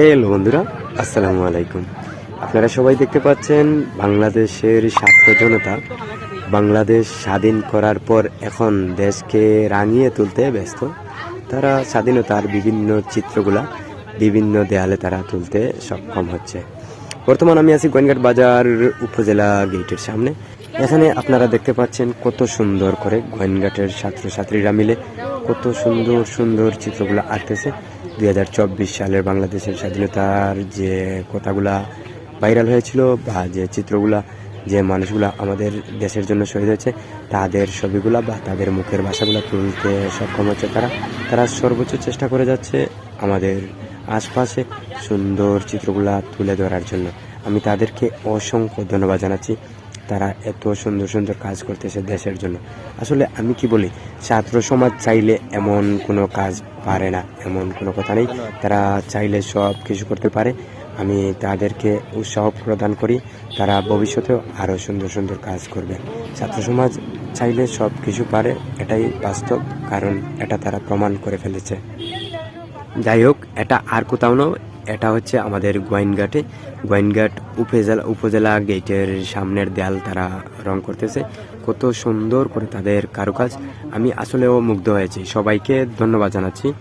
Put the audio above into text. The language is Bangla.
হ্যালো বন্ধুরা, আসসালামু আলাইকুম। আপনারা সবাই দেখতে পাচ্ছেন বাংলাদেশের ছাত্র জনতা। বাংলাদেশ স্বাধীন করার পর এখন দেশকে রাঙিয়ে তুলতে ব্যস্ত। তারা স্বাধীনতার বিভিন্ন চিত্রগুলা, বিভিন্ন দেয়ালে তারা তুলতে সক্ষম হচ্ছে। বর্তমান আমি আছি গোয়েনঘাট বাজার উপজেলা গেটের সামনে। এখানে আপনারা দেখতে পাচ্ছেন কত সুন্দর করে গোয়েনঘাটের ছাত্রছাত্রীরা মিলে কত সুন্দর সুন্দর চিত্রগুলো আঁকতেছে। দু হাজার চব্বিশ সালের বাংলাদেশের স্বাধীনতার যে কথাগুলা ভাইরাল হয়েছিল বা যে চিত্রগুলা, যে মানুষগুলা আমাদের দেশের জন্য শহীদ হয়েছে, তাদের ছবিগুলা বা তাদের মুখের ভাষাগুলো তুলতে সক্ষম হচ্ছে তারা। তারা সর্বোচ্চ চেষ্টা করে যাচ্ছে আমাদের আশপাশে সুন্দর চিত্রগুলা তুলে ধরার জন্য। আমি তাদেরকে অসংখ্য ধন্যবাদ জানাচ্ছি। তারা এত সুন্দর সুন্দর কাজ করতেছে দেশের জন্য। আসলে আমি কি বলি, ছাত্র সমাজ চাইলে এমন কোনো কাজ পারে না, এমন কোনো কথা নেই। তারা চাইলে সব কিছু করতে পারে। আমি তাদেরকে উৎসাহ প্রদান করি। তারা ভবিষ্যতেও আরও সুন্দর সুন্দর কাজ করবে। ছাত্র সমাজ চাইলে সব কিছু পারে, এটাই বাস্তব, কারণ এটা তারা প্রমাণ করে ফেলেছে। যাই হোক, এটা আর কোথাও নয়। এটা হচ্ছে আমাদের গোয়াইনঘাটে গোয়াইনঘাট উপজেলা উপজেলা গেটের সামনের দেয়াল তারা রং করতেছে। কত সুন্দর করে তাদের কারুকাজ। আমি আসলেও মুগ্ধ হয়েছি। সবাইকে ধন্যবাদ জানাচ্ছি।